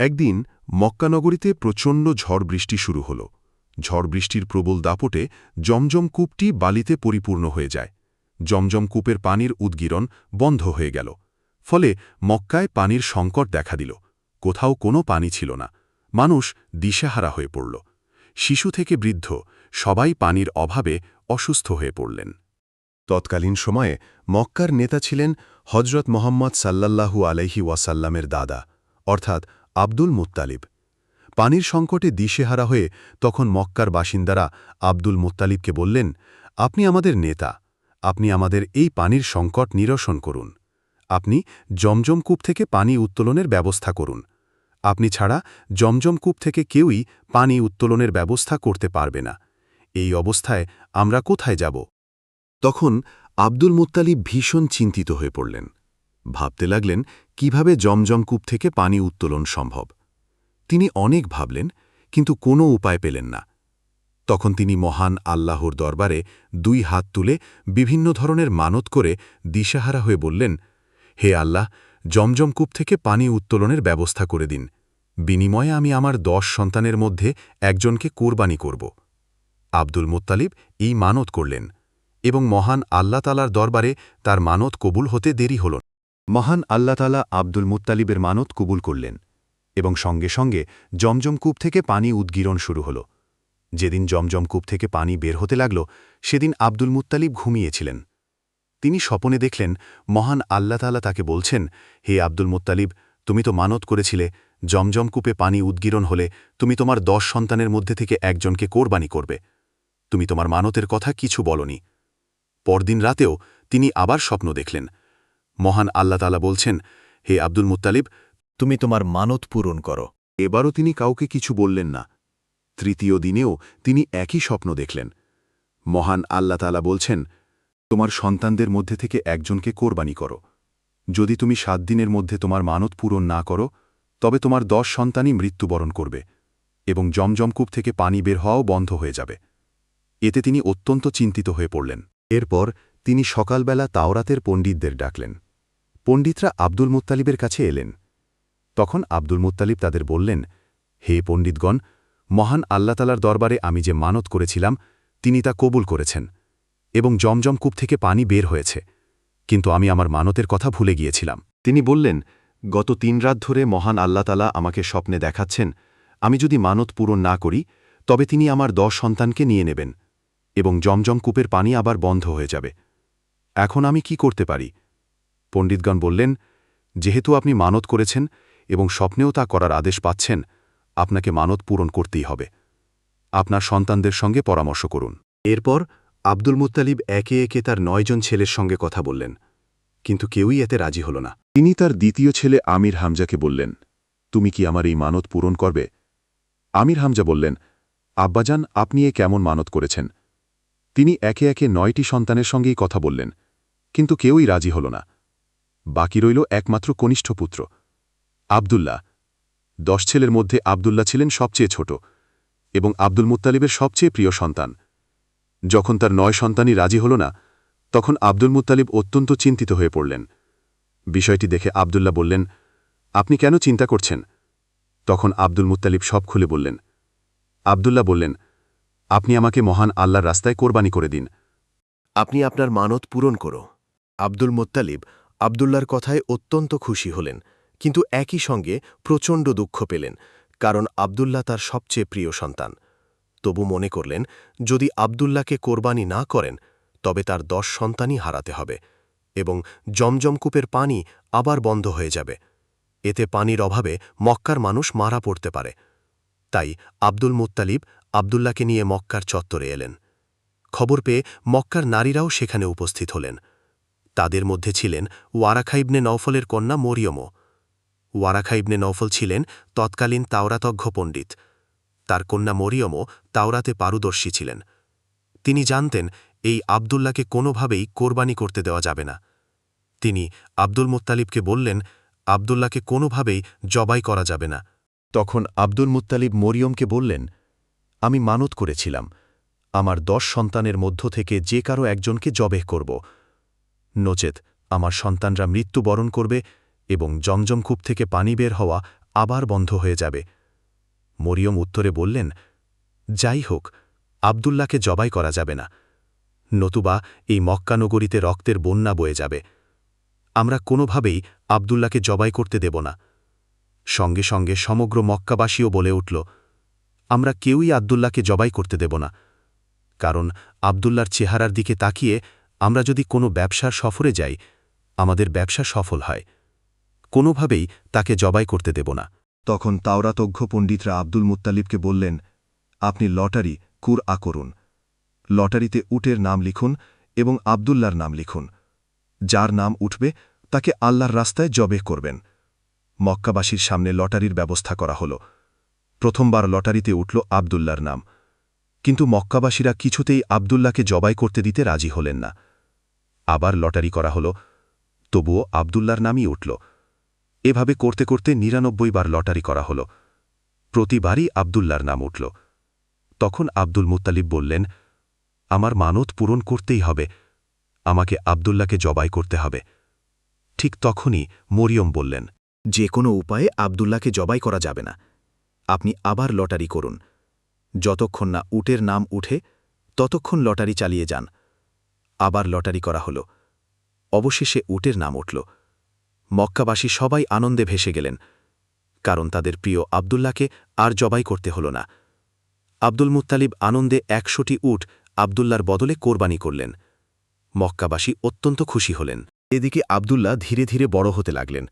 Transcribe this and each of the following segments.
একদিন মক্কানগরীতে প্রচণ্ড ঝড় বৃষ্টি শুরু হল। ঝড় বৃষ্টির প্রবল দাপটে জমজম কূপটি বালিতে পরিপূর্ণ হয়ে যায়। জমজম কূপের পানির উদ্গীরণ বন্ধ হয়ে গেল। ফলে মক্কায় পানির সংকট দেখা দিল। কোথাও কোনো পানি ছিল না। মানুষ দিশেহারা হয়ে পড়ল। শিশু থেকে বৃদ্ধ সবাই পানির অভাবে অসুস্থ হয়ে পড়লেন। তৎকালীন সময়ে মক্কার নেতা ছিলেন হজরত মোহাম্মদ সাল্লাল্লাহু আলাইহি ওয়াসাল্লামের দাদা, অর্থাৎ আব্দুল মুত্তালিব। পানির সংকটে দিশেহারা হয়ে তখন মক্কার বাসিন্দারা আব্দুল মুত্তালিবকে বললেন, আপনি আমাদের নেতা। আপনি আমাদের এই পানির সংকট নিরসন করুন। আপনি জমজম কূপ থেকে পানি উত্তোলনের ব্যবস্থা করুন। আপনি ছাড়া জমজম কূপ থেকে কেউই পানি উত্তোলনের ব্যবস্থা করতে পারবে না। এই অবস্থায় আমরা কোথায় যাব? তখন আব্দুল মুত্তালিব ভীষণ চিন্তিত হয়ে পড়লেন। ভাবতে লাগলেন, কীভাবে জমজম কূপ থেকে পানি উত্তোলন সম্ভব? তিনি অনেক ভাবলেন, কিন্তু কোনো উপায় পেলেন না। তখন তিনি মহান আল্লাহর দরবারে দুই হাত তুলে বিভিন্ন ধরনের মানত করে দিশাহারা হয়ে বললেন, হে আল্লাহ, জমজম কূপ থেকে পানি উত্তোলনের ব্যবস্থা করে দিন। বিনিময়ে আমি আমার দশ সন্তানের মধ্যে একজনকে কোরবানি করব। আব্দুল মুত্তালিব এই মানত করলেন এবং মহান আল্লাহ তালার দরবারে তার মানত কবুল হতে দেরি হল মহান আল্লাহ তালা আব্দুল মুত্তালিবের মানত কবুল করলেন এবং সঙ্গে সঙ্গে জমজম কূপ থেকে পানি উদ্গীরণ শুরু হল। যেদিন জমজম কূপ থেকে পানি বের হতে লাগল, সেদিন আব্দুল মুত্তালিব ঘুমিয়েছিলেন। তিনি স্বপনে দেখলেন, মহান আল্লাতালা তাকে বলছেন, হে আব্দুল মুত্তালিব, তুমি তো মানত করেছিলে, জমজম কূপে পানি উদ্গীরণ হলে তুমি তোমার দশ সন্তানের মধ্যে থেকে একজনকে কোরবানি করবে। তুমি তোমার মানতের কথা কিছু বলনি। পরদিন রাতেও তিনি আবার স্বপ্ন দেখলেন মহান আল্লাহ তালা বলছেন, হে আব্দুল মুত্তালিব, তুমি তোমার মানত পূরণ করো। এবারও তিনি কাউকে কিছু বললেন না। তৃতীয় দিনেও তিনি একই স্বপ্ন দেখলেন। মহান আল্লাহ তালা বলছেন, তোমার সন্তানদের মধ্যে থেকে একজনকে কোরবানি করো। যদি তুমি সাত দিনের মধ্যে তোমার মানত পূরণ না করো, তবে তোমার দশ সন্তানই মৃত্যুবরণ করবে এবং জমজমকূপ থেকে পানি বের হওয়াও বন্ধ হয়ে যাবে। এতে তিনি অত্যন্ত চিন্তিত হয়ে পড়লেন। এরপর তিনি সকালবেলা তাওরাতের পণ্ডিতদের ডাকলেন। পণ্ডিতরা আব্দুল মুত্তালিবের কাছে এলেন। তখন আব্দুল মুত্তালিব তাদের বললেন, হে পণ্ডিতগণ, মহান আল্লাতালার দরবারে আমি যে মানত করেছিলাম, তিনি তা কবুল করেছেন এবং জমজম কূপ থেকে পানি বের হয়েছে, কিন্তু আমি আমার মানতের কথা ভুলে গিয়েছিলাম। তিনি বললেন, গত তিন রাত ধরে মহান আল্লাতালা আমাকে স্বপ্নে দেখাচ্ছেন, আমি যদি মানত পূরণ না করি, তবে তিনি আমার দশ সন্তানকে নিয়ে নেবেন এবং জমজম কূপের পানি আবার বন্ধ হয়ে যাবে। এখন আমি কি করতে পারি? পণ্ডিতগণ বললেন, যেহেতু আপনি মানত করেছেন এবং স্বপ্নেও তা করার আদেশ পাচ্ছেন, আপনাকে মানত পূরণ করতেই হবে। আপনার সন্তানদের সঙ্গে পরামর্শ করুন। এরপর আব্দুল মুত্তালিব একে একে তার নয়জন ছেলের সঙ্গে কথা বললেন, কিন্তু কেউই এতে রাজি হল না। তিনি তার দ্বিতীয় ছেলে আমির হামজাকে বললেন, তুমি কি আমার এই মানত পূরণ করবে? আমির হামজা বললেন, আব্বাজান, আপনি এ কেমন মানত করেছেন? তিনি একে একে নয়টি সন্তানের সঙ্গেই কথা বললেন, কিন্তু কেউই রাজি হল না। বাকি রইল একমাত্র কনিষ্ঠ পুত্র, আবদুল্লাহ। দশ ছেলের মধ্যে আবদুল্লাহ ছিলেন সবচেয়ে ছোট এবং আব্দুল মুত্তালিবের সবচেয়ে প্রিয় সন্তান। যখন তার নয় সন্তানই রাজি হল না, তখন আব্দুল মুত্তালিব অত্যন্ত চিন্তিত হয়ে পড়লেন। বিষয়টি দেখে আবদুল্লাহ বললেন, আপনি কেন চিন্তা করছেন? তখন আব্দুল মুত্তালিব সব খুলে বললেন। আবদুল্লাহ বললেন, আপনি আমাকে মহান আল্লাহর রাস্তায় কোরবানি করে দিন। আপনি আপনার মানত পূরণ করো। আব্দুল মোত্তালিব আবদুল্লার কথায় অত্যন্ত খুশি হলেন, কিন্তু একই সঙ্গে প্রচণ্ড দুঃখ পেলেন, কারণ আবদুল্লাহ তার সবচেয়ে প্রিয় সন্তান। তবু মনে করলেন, যদি আবদুল্লাহকে কোরবানি না করেন, তবে তার দশ সন্তানই হারাতে হবে এবং জমজমকূপের পানি আবার বন্ধ হয়ে যাবে। এতে পানির অভাবে মক্কার মানুষ মারা পড়তে পারে। তাই আব্দুল মুত্তালিব আবদুল্লাকে নিয়ে মক্কার চত্বরে এলেন। খবর পেয়ে মক্কার নারীরাও সেখানে উপস্থিত হলেন। তাদের মধ্যে ছিলেন ওয়ারাখা ইবনে নওফলের কন্যা মরিয়মও। ওয়ারাখা ইবনে নওফল ছিলেন তৎকালীন তাওরাতজ্ঞ পণ্ডিত। তার কন্যা মরিয়মও তাওরাতে পারদর্শী ছিলেন। তিনি জানতেন এই আবদুল্লাহকে কোনোভাবেই কোরবানি করতে দেওয়া যাবে না। তিনি আব্দুল মুত্তালিবকে বললেন, আবদুল্লাহকে কোনোভাবেই জবাই করা যাবে না। তখন আব্দুল মুত্তালিব মরিয়মকে বললেন, আমি মানত করেছিলাম। আমার দশ সন্তানের মধ্য থেকে যে কারও একজনকে জবেহ করব। নচেত আমার সন্তানরা মৃত্যুবরণ করবে এবং জমজমকূপ থেকে পানি বের হওয়া আবার বন্ধ হয়ে যাবে। মরিয়ম উত্তরে বললেন, যাই হোক আবদুল্লাকে জবাই করা যাবে না। নতুবা এই মক্কানগরীতে রক্তের বন্যা বয়ে যাবে। আমরা কোনোভাবেই আবদুল্লাকে জবাই করতে দেব না। সঙ্গে সঙ্গে সমগ্র মক্কাবাসীও বলে উঠল, আমরা কেউই আবদুল্লাকে জবাই করতে দেব না। কারণ আবদুল্লার চেহারার দিকে তাকিয়ে আমরা যদি কোনো ব্যবসার সফরে যাই, আমাদের ব্যবসা সফল হয়। কোনোভাবেই তাকে জবাই করতে দেব না। তখন তাওরাতজ্ঞ পণ্ডিতরা আব্দুল মুত্তালিবকে বললেন, আপনি লটারি কুর করুন। লটারিতে উটের নাম লিখুন এবং আবদুল্লার নাম লিখুন। যার নাম উঠবে, তাকে আল্লাহর রাস্তায় জবে করবেন। মক্কাবাসীর সামনে লটারির ব্যবস্থা করা হল। প্রথমবার লটারিতে উঠল আবদুল্লার নাম। কিন্তু মক্কাবাসীরা কিছুতেই আবদুল্লাকে জবাই করতে দিতে রাজি হলেন না। আবার লটারি করা হল, তবুও আবদুল্লার নামই উঠল। এভাবে করতে করতে নিরানব্বই বার লটারি করা হল। প্রতিবারই আবদুল্লার নাম উঠল। তখন আব্দুল মুত্তালিব বললেন, আমার মানত পূরণ করতেই হবে। আমাকে আবদুল্লাকে জবাই করতে হবে। ঠিক তখনই মরিয়ম বললেন, যে কোনো উপায়ে আবদুল্লাকে জবাই করা যাবে না। আপনি আবার লটারি করুন। যতক্ষণ না উটের নাম উঠে, ততক্ষণ লটারি চালিয়ে যান। আবার লটারি করা হল। অবশেষে উটের নাম উঠল। মক্কাবাসী সবাই আনন্দে ভেসে গেলেন, কারণ তাদের প্রিয় আবদুল্লাকে আর জবাই করতে হল না। আব্দুল মুত্তালিব আনন্দে একশোটি উট আবদুল্লার বদলে কোরবানি করলেন। মক্কাবাসী অত্যন্ত খুশি হলেন। এদিকে আবদুল্লাহ ধীরে ধীরে বড় হতে লাগলেন।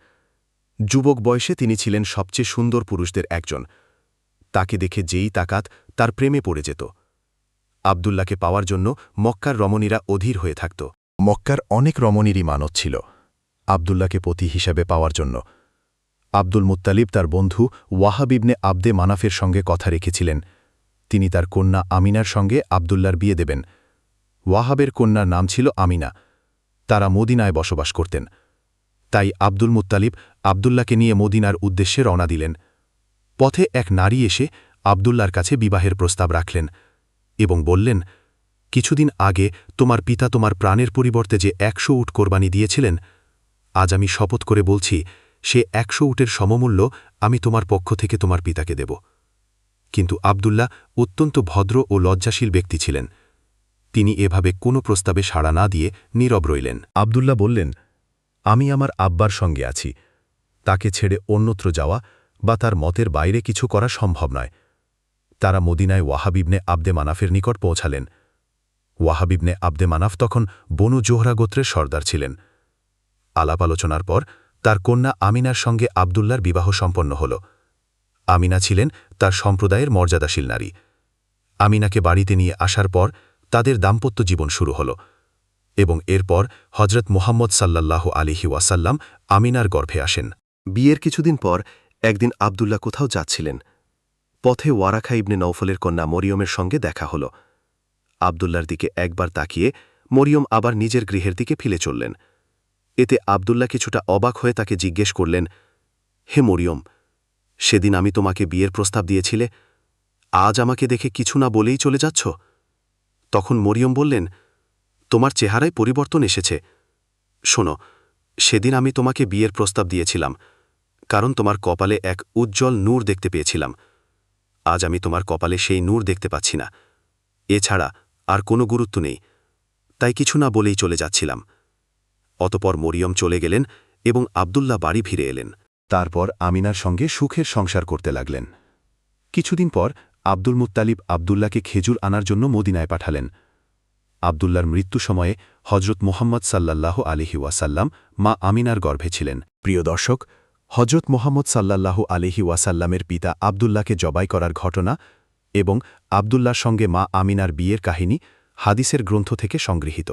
যুবক বয়সে তিনি ছিলেন সবচেয়ে সুন্দর পুরুষদের একজন। তাকে দেখে যেই তাকাত তার প্রেমে পড়ে যেত। আবদুল্লাকে পাওয়ার জন্য মক্কার রমণীরা অধীর হয়ে থাকত। মক্কার অনেক রমণীরই মানত ছিল আবদুল্লাকে পতি হিসাবে পাওয়ার জন্য। আব্দুল মুত্তালিব তার বন্ধু ওয়াহাবিবনে আবদে মানাফের সঙ্গে কথা রেখেছিলেন। তিনি তার কন্যা আমিনার সঙ্গে আবদুল্লার বিয়ে দেবেন। ওয়াহাবের কন্যার নাম ছিল আমিনা। তারা মদিনায় বসবাস করতেন। তাই আব্দুল মুত্তালিব আবদুল্লাকে নিয়ে মদিনার উদ্দেশ্যে রওনা দিলেন। পথে এক নারী এসে আবদুল্লার কাছে বিবাহের প্রস্তাব রাখলেন। এবং বললেন, কিছুদিন আগে তোমার পিতা তোমার প্রাণের পরিবর্তে যে একশো উট কোরবানি দিয়েছিলেন, আজ আমি শপথ করে বলছি, সে একশো উটের সমমূল্য আমি তোমার পক্ষ থেকে তোমার পিতাকে দেব। কিন্তু আবদুল্লাহ অত্যন্ত ভদ্র ও লজ্জাশীল ব্যক্তি ছিলেন। তিনি এভাবে কোনো প্রস্তাবে সাড়া না দিয়ে নীরব রইলেন। আবদুল্লাহ বললেন, আমি আমার আব্বার সঙ্গে আছি। তাকে ছেড়ে অন্যত্র যাওয়া বা তার মতের বাইরে কিছু করা সম্ভব নয়। তারা মদিনায় ওয়াহাবিবনে আবদে মানাফের নিকট পৌঁছালেন। ওয়াহাবিবনে আবদে মানাফ তখন বনু জোহরা গোত্রের সর্দার ছিলেন। আলাপ আলোচনার পর তার কন্যা আমিনার সঙ্গে আবদুল্লার বিবাহ সম্পন্ন হল। আমিনা ছিলেন তার সম্প্রদায়ের মর্যাদাশীল নারী। আমিনাকে বাড়িতে নিয়ে আসার পর তাদের দাম্পত্য জীবন শুরু হল এবং এরপর হজরত মোহাম্মদ সাল্লাল্লাহ আলিহি ওয়াসাল্লাম আমিনার গর্ভে আসেন। বিয়ের কিছুদিন পর একদিন আবদুল্লাহ কোথাও যাচ্ছিলেন। পথে ওয়ারাখা ইবনে নৌফলের কন্যা মরিয়মের সঙ্গে দেখা হল। আবদুল্লার দিকে একবার তাকিয়ে মরিয়ম আবার নিজের গৃহের দিকে ফিরে চললেন। এতে আবদুল্লা কিছুটা অবাক হয়ে তাকে জিজ্ঞেস করলেন, হে মরিয়ম, সেদিন আমি তোমাকে বিয়ের প্রস্তাব দিয়েছিলে, আজ আমাকে দেখে কিছু না বলেই চলে যাচ্ছ? তখন মরিয়ম বললেন, তোমার চেহারায় পরিবর্তন এসেছে। শোনো, সেদিন আমি তোমাকে বিয়ের প্রস্তাব দিয়েছিলাম, কারণ তোমার কপালে এক উজ্জ্বল নূর দেখতে পেয়েছিলাম। আজ আমি তোমার কপালে সেই নূর দেখতে পাচ্ছি না। এছাড়া আর কোনো গুরুত্ব নেই। তাই কিছু না বলেই চলে যাচ্ছিলাম। অতপর মরিয়ম চলে গেলেন এবং আবদুল্লাহ বাড়ি ফিরে এলেন। তারপর আমিনার সঙ্গে সুখের সংসার করতে লাগলেন। কিছুদিন পর আব্দুল মুত্তালিব আবদুল্লাকে খেজুর আনার জন্য মদিনায় পাঠালেন। আবদুল্লার মৃত্যু সময়ে হজরত মোহাম্মদ সাল্লাল্লাহ আলিহি ওয়াসাল্লাম মা আমিনার গর্ভে ছিলেন। প্রিয় দর্শক হজরত মোহাম্মদ সাল্লাল্লাহু আলিহি ওয়াসাল্লামের পিতা আবদুল্লাহকে জবাই করার ঘটনা এবং আবদুল্লার সঙ্গে মা আমিনার বিয়ের কাহিনী হাদিসের গ্রন্থ থেকে সংগৃহীত।